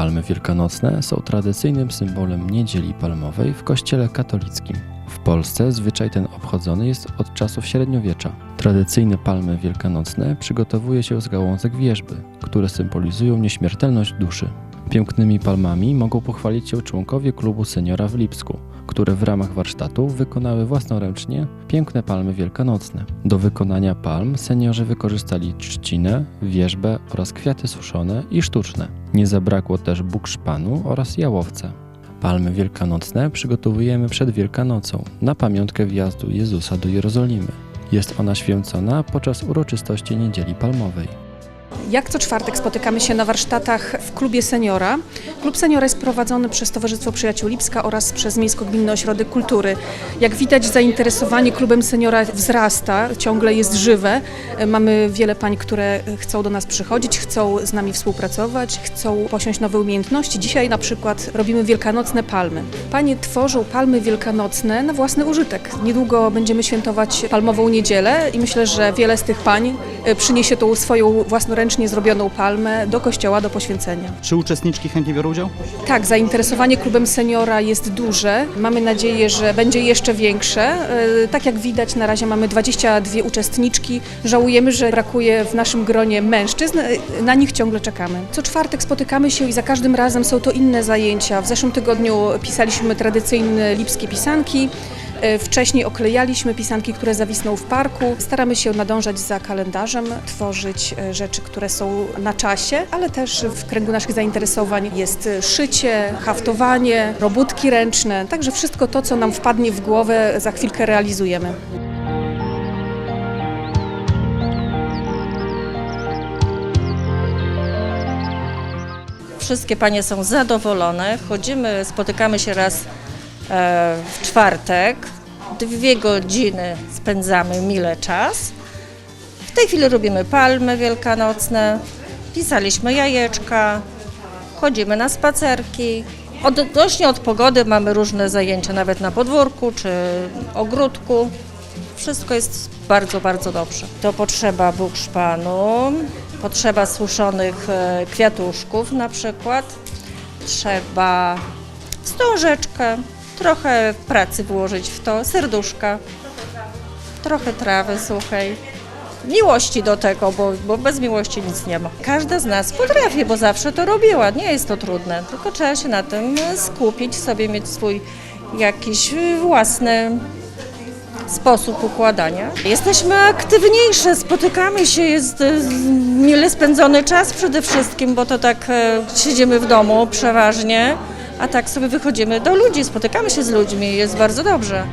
Palmy wielkanocne są tradycyjnym symbolem niedzieli palmowej w kościele katolickim. W Polsce zwyczaj ten obchodzony jest od czasów średniowiecza. Tradycyjne palmy wielkanocne przygotowuje się z gałązek wierzby, które symbolizują nieśmiertelność duszy. Pięknymi palmami mogą pochwalić się członkowie klubu seniora w Lipsku, które w ramach warsztatu wykonały własnoręcznie piękne palmy wielkanocne. Do wykonania palm seniorzy wykorzystali trzcinę, wierzbę oraz kwiaty suszone i sztuczne. Nie zabrakło też bukszpanu oraz jałowca. Palmy wielkanocne przygotowujemy przed Wielkanocą na pamiątkę wjazdu Jezusa do Jerozolimy. Jest ona święcona podczas uroczystości Niedzieli Palmowej. Jak co czwartek spotykamy się na warsztatach w klubie seniora. Klub seniora jest prowadzony przez Towarzystwo Przyjaciół Lipska oraz przez Miejsko-Gminny Ośrodek Kultury. Jak widać zainteresowanie klubem seniora wzrasta, ciągle jest żywe. Mamy wiele pań, które chcą do nas przychodzić, chcą z nami współpracować, chcą posiąść nowe umiejętności. Dzisiaj na przykład robimy wielkanocne palmy. Panie tworzą palmy wielkanocne na własny użytek. Niedługo będziemy świętować palmową niedzielę i myślę, że wiele z tych pań e, przyniesie tą swoją własnoręcznie zrobioną palmę do kościoła do poświęcenia. Czy uczestniczki chętnie biorą udział? Tak, zainteresowanie klubem seniora jest duże. Mamy nadzieję, że będzie jeszcze większe. E, Tak jak widać, na razie mamy 22 uczestniczki. Żałujemy, że brakuje w naszym gronie mężczyzn. E, Na nich ciągle czekamy. Co czwartek spotykamy się i za każdym razem są to inne zajęcia. W zeszłym tygodniu pisaliśmy tradycyjne lipskie pisanki. E, Wcześniej oklejaliśmy pisanki, które zawisną w parku. Staramy się nadążać za kalendarzem, tworzyć e, rzeczy, które są na czasie, ale też w kręgu naszych zainteresowań jest e, szycie, haftowanie, robótki ręczne. Także wszystko to, co nam wpadnie w głowę, za chwilkę realizujemy. Wszystkie panie są zadowolone. Chodzimy, spotykamy się raz w czwartek. Dwie godziny spędzamy mile czas. W tej chwili robimy palmy wielkanocne, pisaliśmy jajeczka, chodzimy na spacerki. Odnośnie od pogody mamy różne zajęcia, nawet na podwórku czy ogródku. Wszystko jest bardzo, bardzo dobrze. To potrzeba bukszpanu, potrzeba suszonych e, kwiatuszków na przykład, trzeba wstążeczkę, trochę pracy włożyć w to, serduszka, trochę trawy suchej, miłości do tego, bo, bo bez miłości nic nie ma. Każda z nas potrafi, bo zawsze to robiła, nie jest to trudne, tylko trzeba się na tym skupić, sobie mieć swój jakiś własny sposób układania. Jesteśmy aktywniejsze, spotykamy się, jest e, mile spędzony czas przede wszystkim, bo to tak e, siedzimy w domu przeważnie, a tak sobie wychodzimy do ludzi, spotykamy się z ludźmi, jest bardzo dobrze.